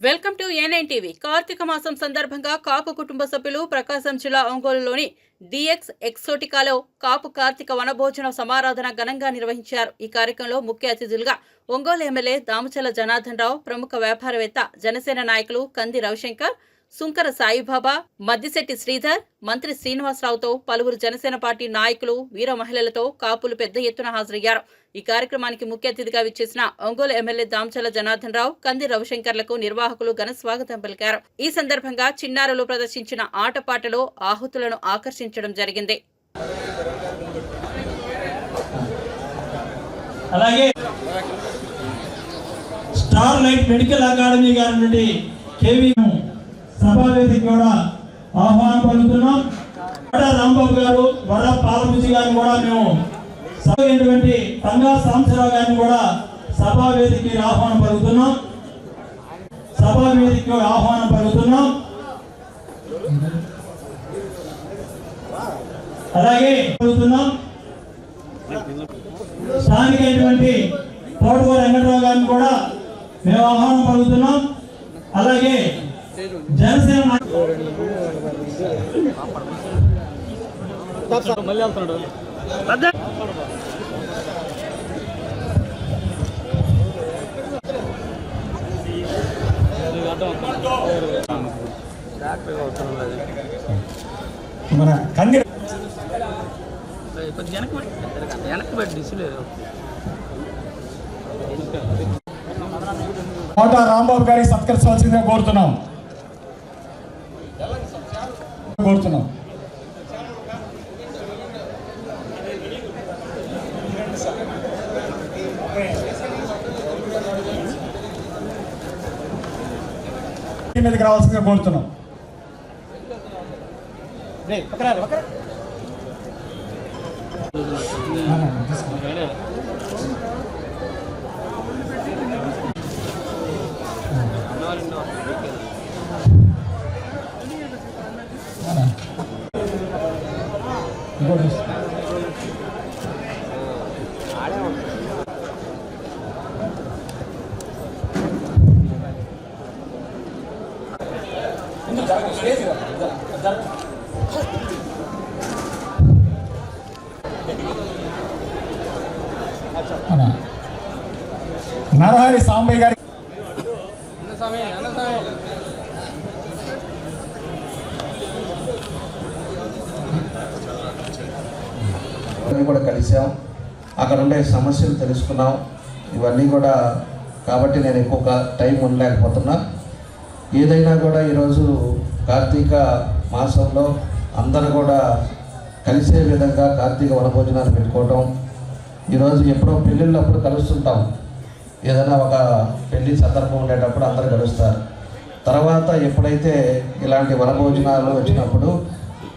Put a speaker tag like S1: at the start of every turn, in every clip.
S1: Welcome to A nine TV. Karthika మాసం సందర్భంగా కాపు కుటుంబ సభ్యులు ప్రకాశం జిల్లా ఒంగోలులోని డిఎక్స్ ఎక్సోటికాలో కాపు కార్తీక వనభోజన సమారాధన ఘనంగా నిర్వహించారు. ఈ కార్యక్రమంలో ముఖ్య అతిథులుగా ఒంగోలు ఎమ్మెల్యే దామచల జనార్దన్ రావు ప్రముఖ వ్యాపారవేత్త జనసేన నాయకులు కంది రవిశంకర్ సుంకర సాయిబాబా మద్దిశెట్టి శ్రీధర్ మంత్రి శ్రీనివాసరావుతో పలువురు జనసేన పార్టీ నాయకులు వీర మహిళలతో కాపులు పెద్ద ఎత్తున హాజరయ్యారు. ఈ కార్యక్రమానికి ముఖ్య అతిథిగా విచ్చేసిన ఒంగోలు ఎమ్మెల్యే దామచల జనార్దన్ రావు కంది రవిశంకర్లకు నిర్వాహకులు ఘన స్వాగతం పలికారు. ఈ సందర్భంగా చిన్నారులు ప్రదర్శించిన ఆటపాటలో ఆహుతులను ఆకర్షించడం జరిగింది.
S2: అలాగే స్టార్ లైట్ మెడికల్ అకాడమీ గారి నుండి కేవీ సభావేదిక కూడా ఆహ్వానం పలుకుతున్నాం. వడ రాంబాబు గారు వడ పాలబుజి గారిని కూడా మేము సభైనటువంటి తంగా సాంబశివరావు గారిని కూడా సభావేదికి ఆహ్వానం పలుకుతున్నాం. సభావేదికి ఆహ్వానం పలుకుతున్నాం. అలాగే పలుకుతున్నాం. స్థానికైనటువంటి తోటకూర వెంకటరావు గారిని కూడా మేము ఆహ్వానం పలుకుతున్నాం. అలాగే జనసేన వెళ్తున్నాడు మన కంది
S3: కొంచెం వెనక్కి పెట్టి వెనక్కి పెట్టి డిస్ప్లే
S2: కోట రాంబాబు గారికి సత్కరించవలసిందిగా కోరుతున్నాం. కోరుతున్నాం. మీదకి రావాల్సిందిగా కోరుతున్నాం. ఇంకోటి మన నరహరి సాంబయ్య గారి
S4: అందరినీ కూడా కలిసాం అక్కడ ఉండే సమస్యలు తెలుసుకున్నాం. ఇవన్నీ కూడా కాబట్టి నేను ఎక్కువ టైం ఉండలేకపోతున్నా. ఏదైనా కూడా ఈరోజు కార్తీక మాసంలో అందరూ కూడా కలిసే విధంగా కార్తీక వనభోజనాలు పెట్టుకోవటం. ఈరోజు ఎప్పుడో పెళ్ళిళ్ళప్పుడు కలుస్తుంటాం. ఏదైనా ఒక పెళ్ళి సందర్భం ఉండేటప్పుడు అందరు కలుస్తారు. తర్వాత ఎప్పుడైతే ఇలాంటి వనభోజనాలు వచ్చినప్పుడు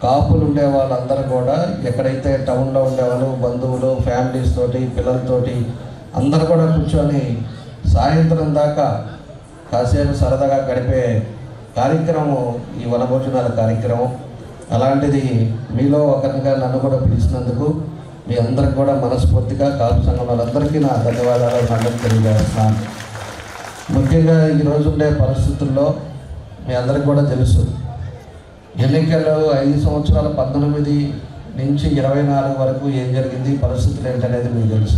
S4: కాపులు ఉండే వాళ్ళందరూ కూడా ఎక్కడైతే టౌన్లో ఉండేవాళ్ళు బంధువులు ఫ్యామిలీస్ తోటి పిల్లలతోటి అందరూ కూడా కూర్చొని సాయంత్రం దాకా కాసేపు సరదాగా గడిపే కార్యక్రమం ఈ వనభోజనాల కార్యక్రమం. అలాంటిది మీలో ఒకరిగా నన్ను కూడా పిలిచినందుకు మీ అందరికి కూడా మనస్ఫూర్తిగా కాపు సంఘం వాళ్ళందరికీ నా ధన్యవాదాలు మండలి తెలియజేస్తున్నాను. ముఖ్యంగా ఈరోజు ఉండే పరిస్థితుల్లో మీ అందరికి కూడా తెలుసు. ఎన్నికలు ఐదు సంవత్సరాల పంతొమ్మిది నుంచి ఇరవై నాలుగు వరకు ఏం జరిగింది పరిస్థితులు ఏంటనేది మీకు తెలుసు.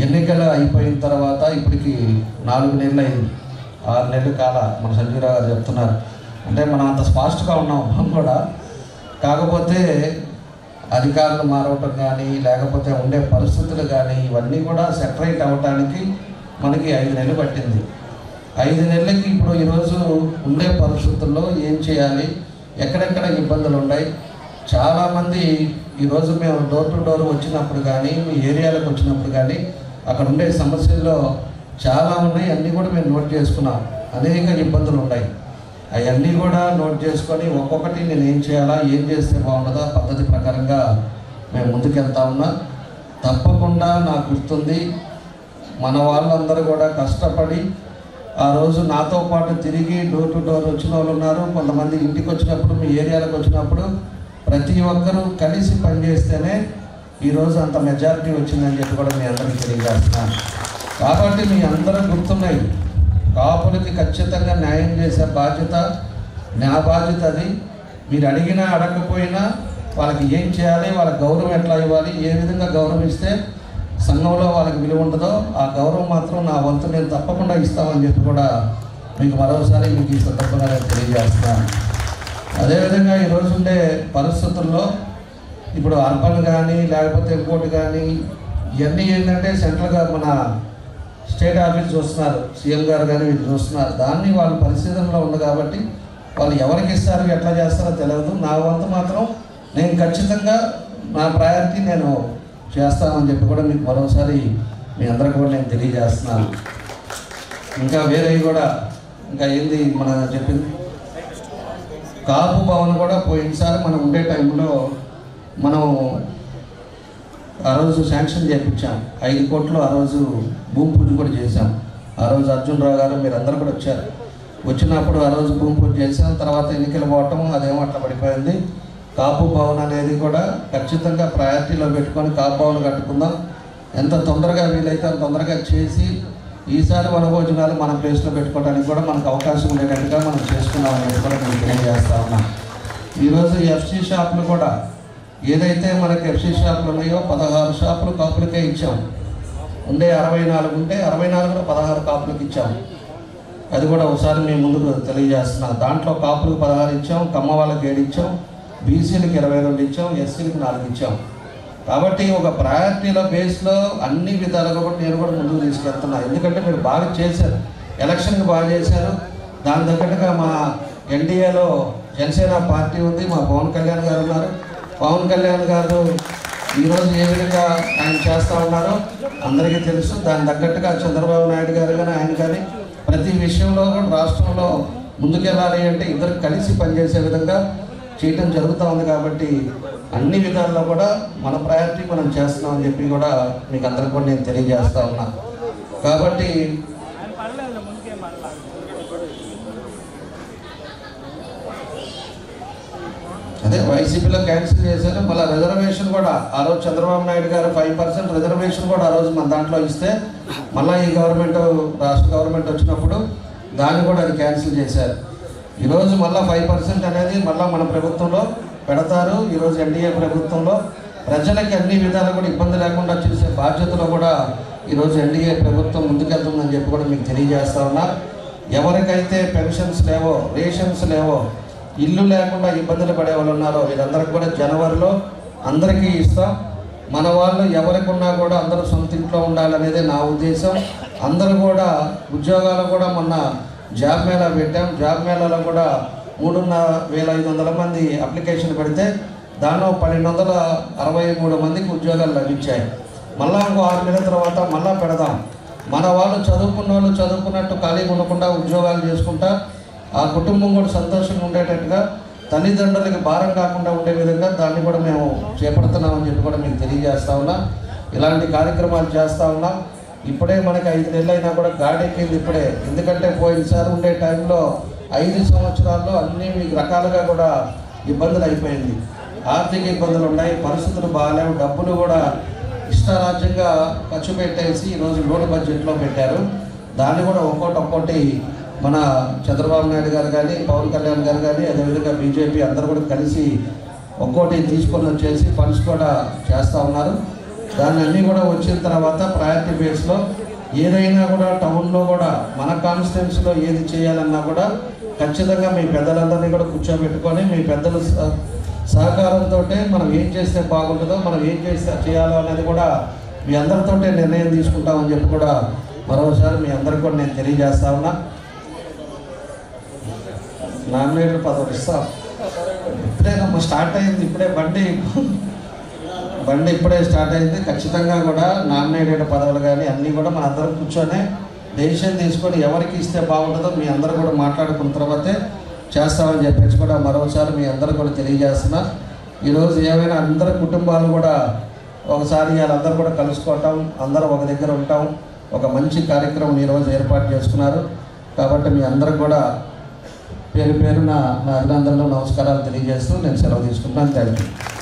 S4: ఎన్నికలు అయిపోయిన తర్వాత ఇప్పటికి నాలుగు నెలలు అయింది. ఆరు నెలలు కాల మన సంజీవరావు గారు చెప్తున్నారు. అంటే మనం అంత ఫాస్ట్గా ఉన్నాం మనం కూడా. కాకపోతే అధికారులు మారవటం కానీ లేకపోతే ఉండే పరిస్థితులు కానీ ఇవన్నీ కూడా సెటరేట్ అవ్వటానికి మనకి ఐదు నెలలు పట్టింది. ఐదు నెలలకి ఇప్పుడు ఈరోజు ఉండే పరిస్థితుల్లో ఏం చేయాలి? ఎక్కడెక్కడ ఇబ్బందులు ఉన్నాయి చాలామంది ఈరోజు మేము డోర్ టు డోర్ వచ్చినప్పుడు కానీ మీ ఏరియాలకు వచ్చినప్పుడు కానీ అక్కడ ఉండే సమస్యల్లో చాలా ఉన్నాయి. అన్నీ కూడా మేము నోట్ చేసుకున్నాం. అనేక ఇబ్బందులు ఉన్నాయి అవన్నీ కూడా నోట్ చేసుకొని ఒక్కొక్కటి నేను ఏం చేయాలా ఏం చేస్తే బాగుంటుందో పద్ధతి ప్రకారంగా మేము ముందుకెళ్తా ఉన్నా. తప్పకుండా నాకు గుర్తుంది మన వాళ్ళందరూ కూడా కష్టపడి ఆ రోజు నాతో పాటు తిరిగి డోర్ టు డోర్ వచ్చిన వాళ్ళు ఉన్నారు. కొంతమంది ఇంటికి వచ్చినప్పుడు మీ ఏరియాలకు వచ్చినప్పుడు ప్రతి ఒక్కరూ కలిసి పనిచేస్తేనే ఈరోజు అంత మెజారిటీ వచ్చిందని చెప్పి కూడా మీ అందరికీ తెలియజేస్తున్నాను. కాబట్టి మీ అందరూ గుర్తున్నాయి. కాపులకి ఖచ్చితంగా న్యాయం చేసే బాధ్యత నా బాధ్యత అది. మీరు అడిగినా అడగకపోయినా వాళ్ళకి ఏం చేయాలి వాళ్ళ గౌరవం ఎట్లా ఇవ్వాలి ఏ విధంగా గౌరవిస్తే సంఘంలో వాళ్ళకి విలువ ఉంటుందో ఆ గౌరవం మాత్రం నా వంతు నేను తప్పకుండా ఇస్తామని చెప్పి కూడా మీకు మరోసారి మీకు ఈ సందర్భంగా నేను తెలియజేస్తున్నాను. అదేవిధంగా ఈరోజు ఉండే పరిస్థితుల్లో ఇప్పుడు అర్బన్ కానీ లేకపోతే ఇంకోటి కానీ ఇవన్నీ ఏంటంటే సెంట్రల్గా మన స్టేట్ ఆఫీస్ చూస్తున్నారు. సీఎం గారు కానీ వీళ్ళు చూస్తున్నారు. దాన్ని వాళ్ళ పరిశీలనలో ఉంది కాబట్టి వాళ్ళు ఎవరికి ఇస్తారు ఎట్లా చేస్తారో తెలియదు. నా వంతు మాత్రం నేను ఖచ్చితంగా నా ప్రయారిటీ నేను చేస్తామని చెప్పి కూడా మీకు మరోసారి మీ అందరికి కూడా నేను తెలియజేస్తున్నాను. ఇంకా వేరేవి కూడా ఇంకా ఏంది మన చెప్పింది? కాపు భవన్ కూడా పోయినసారి మనం ఉండే టైంలో మనం ఆ రోజు శాంక్షన్ చేయించాం. ఐదు కోట్లు ఆ రోజు భూమి పూజ కూడా చేశాం. ఆ రోజు అర్జున్ రావు గారు మీరు అందరూ కూడా వచ్చారు. వచ్చినప్పుడు ఆ రోజు భూమి పూజ చేసాం తర్వాత ఎన్నికలు పోవటం అదేమో అట్లా పడిపోయింది. కాపు భవన్ అనేది కూడా ఖచ్చితంగా ప్రయారిటీలో పెట్టుకొని కాపు భవన్ కట్టుకుందాం. ఎంత తొందరగా వీలైతే అంత తొందరగా చేసి ఈసారి వనభోజనాలు మన ప్లేస్లో పెట్టుకోవడానికి కూడా మనకు అవకాశం ఉండేటట్టుగా మనం చేసుకున్నాం అనేది కూడా నేను తెలియజేస్తా ఉన్నాం. ఈరోజు ఎఫ్సి షాపులు కూడా ఏదైతే మనకి ఎఫ్సి షాపులు ఉన్నాయో పదహారు షాపులు కాపులకే ఇచ్చాం. ఉండే అరవై నాలుగు ఉంటే అరవై నాలుగులో పదహారు కాపులకు ఇచ్చాం. అది కూడా ఒకసారి మేము ముందుకు తెలియజేస్తున్నాం. దాంట్లో కాపులకు పదహారు ఇచ్చాం కమ్మ వాళ్ళకి ఏడు ఇచ్చాం. బీసీలకు ఇరవై రెండు ఇచ్చాం ఎస్సీలకు నాలుగు ఇచ్చాం. కాబట్టి ఒక ప్రయారిటీల బేస్లో అన్ని విధాలుగా కూడా నేను కూడా ముందుకు తీసుకెళ్తున్నాను ఎందుకంటే మీరు బాగా చేశారు. ఎలక్షన్కి బాగా చేశారు. దాని తగ్గట్టుగా మా ఎన్డీఏలో జనసేన పార్టీ ఉంది. మా పవన్ కళ్యాణ్ గారు ఉన్నారు. పవన్ కళ్యాణ్ గారు ఈరోజు ఏ విధంగా ఆయన చేస్తూ ఉన్నారో అందరికీ తెలుసు. దాని తగ్గట్టుగా చంద్రబాబు నాయుడు గారు కానీ ఆయన కానీ ప్రతి విషయంలో కూడా రాష్ట్రంలో ముందుకెళ్ళాలి అంటే ఇద్దరు కలిసి పనిచేసే విధంగా చేయటం జరుగుతూ ఉంది కాబట్టి అన్ని విధాల్లో కూడా మన ప్రయారిటీ మనం చేస్తున్నామని చెప్పి కూడా మీకు అందరికి కూడా నేను తెలియజేస్తా ఉన్నా. కాబట్టి అదే వైసీపీలో క్యాన్సిల్ చేశారు. మళ్ళీ రిజర్వేషన్ కూడా ఆ రోజు చంద్రబాబు నాయుడు గారు ఫైవ్ పర్సెంట్ రిజర్వేషన్ కూడా ఆ రోజు మన దాంట్లో ఇస్తే మళ్ళీ ఈ గవర్నమెంట్ రాష్ట్ర గవర్నమెంట్ వచ్చినప్పుడు దాన్ని కూడా అది క్యాన్సిల్ చేశారు. ఈరోజు మళ్ళీ ఫైవ్ పర్సెంట్ అనేది మళ్ళీ మన ప్రభుత్వంలో పెడతారు. ఈరోజు ఎన్డీఏ ప్రభుత్వంలో ప్రజలకి అన్ని విధాలు కూడా ఇబ్బంది లేకుండా చూసే బాధ్యతలో కూడా ఈరోజు ఎన్డీఏ ప్రభుత్వం ముందుకెళ్తుందని చెప్పి కూడా మీకు తెలియజేస్తా ఉన్నా. ఎవరికైతే పెన్షన్స్ లేవో రేషన్స్ లేవో ఇల్లు లేకుండా ఇబ్బందులు పడే వాళ్ళు ఉన్నారో వీళ్ళందరికీ కూడా జనవరిలో అందరికీ ఇస్తాం. మన వాళ్ళు ఎవరికి ఉన్నా కూడా అందరూ సొంత ఇంట్లో ఉండాలనేదే నా ఉద్దేశం. అందరూ కూడా ఉద్యోగాలు కూడా మొన్న జాబ్ మేళా పెట్టాం. జాబ్ మేళాలో కూడా మూడున్నర వేల ఐదు వందల మంది అప్లికేషన్ పెడితే దానిలో పన్నెండు వందల అరవై మూడు మందికి ఉద్యోగాలు లభించాయి. మళ్ళా ఇంకో ఆరు నెలల తర్వాత మళ్ళా పెడదాం. మన వాళ్ళు చదువుకున్న వాళ్ళు చదువుకున్నట్టు ఖాళీగా ఉండకుండా ఉద్యోగాలు చేసుకుంటా ఆ కుటుంబం కూడా సంతోషంగా ఉండేటట్టుగా తల్లిదండ్రులకి భారం కాకుండా ఉండే విధంగా దాన్ని కూడా మేము చేపడుతున్నామని చెప్పి కూడా మీకు తెలియజేస్తా ఉన్నాం. ఇలాంటి కార్యక్రమాలు చేస్తూ ఉన్నాం. ఇప్పుడే మనకి ఐదు నెలలు అయినా కూడా గాడెక్కింది ఇప్పుడే. ఎందుకంటే పోయినసారి ఉండే టైంలో ఐదు సంవత్సరాల్లో అన్ని రకాలుగా కూడా ఇబ్బందులు అయిపోయింది. ఆర్థిక ఇబ్బందులు ఉన్నాయి పరిస్థితులు బాగాలేవు డబ్బులు కూడా ఇష్టారాజ్యంగా ఖర్చు పెట్టేసి ఈరోజు లోన్ బడ్జెట్లో పెట్టారు. దాన్ని కూడా ఒక్కోటి ఒక్కోటి మన చంద్రబాబు నాయుడు గారు కానీ పవన్ కళ్యాణ్ గారు కానీ అదేవిధంగా బీజేపీ అందరూ కూడా కలిసి ఒక్కోటి తీసుకొని వచ్చేసి ఫండ్స్ కూడా చేస్తూ ఉన్నారు. దాన్ని అన్నీ కూడా వచ్చిన తర్వాత ప్రయారిటీ బేస్లో ఏదైనా కూడా టౌన్లో కూడా మన కాన్స్టిట్యున్సీలో ఏది చేయాలన్నా కూడా ఖచ్చితంగా మీ పెద్దలందరినీ కూడా కూర్చోబెట్టుకొని మీ పెద్దల సహకారంతో మనం ఏం చేస్తే బాగుంటుందో మనం ఏం చేస్తే చేయాలో అనేది కూడా మీ అందరితో నిర్ణయం తీసుకుంటామని చెప్పి కూడా మరోసారి మీ అందరికి కూడా నేను తెలియజేస్తా ఉన్నా. నామినేటెడ్ పదవి ఇస్తాం. ఇప్పుడే స్టార్ట్ అయింది ఇప్పుడే బండి. బండి ఇప్పుడే స్టార్ట్ అయింది. ఖచ్చితంగా కూడా నామినేటెడ్ పదవులు కానీ అన్నీ కూడా మన అందరం కూర్చొని డెసిషన్ తీసుకొని ఎవరికి ఇస్తే బాగుంటుందో మీ అందరూ కూడా మాట్లాడుకున్న తర్వాతే చేస్తామని చెప్పేసి కూడా మరోసారి మీ అందరూ కూడా తెలియజేస్తున్నా. ఈరోజు ఏమైనా అందరి కుటుంబాలు కూడా ఒకసారి వాళ్ళందరూ కూడా కలుసుకోవటం అందరూ ఒక దగ్గర ఉంటాం. ఒక మంచి కార్యక్రమం ఈరోజు ఏర్పాటు చేసుకున్నారు కాబట్టి మీ అందరికి కూడా పేరు పేరున నా అభినందనలు నమస్కారాలు తెలియజేస్తూ నేను సెలవు తీసుకుంటున్నాను థ్యాంక్ యూ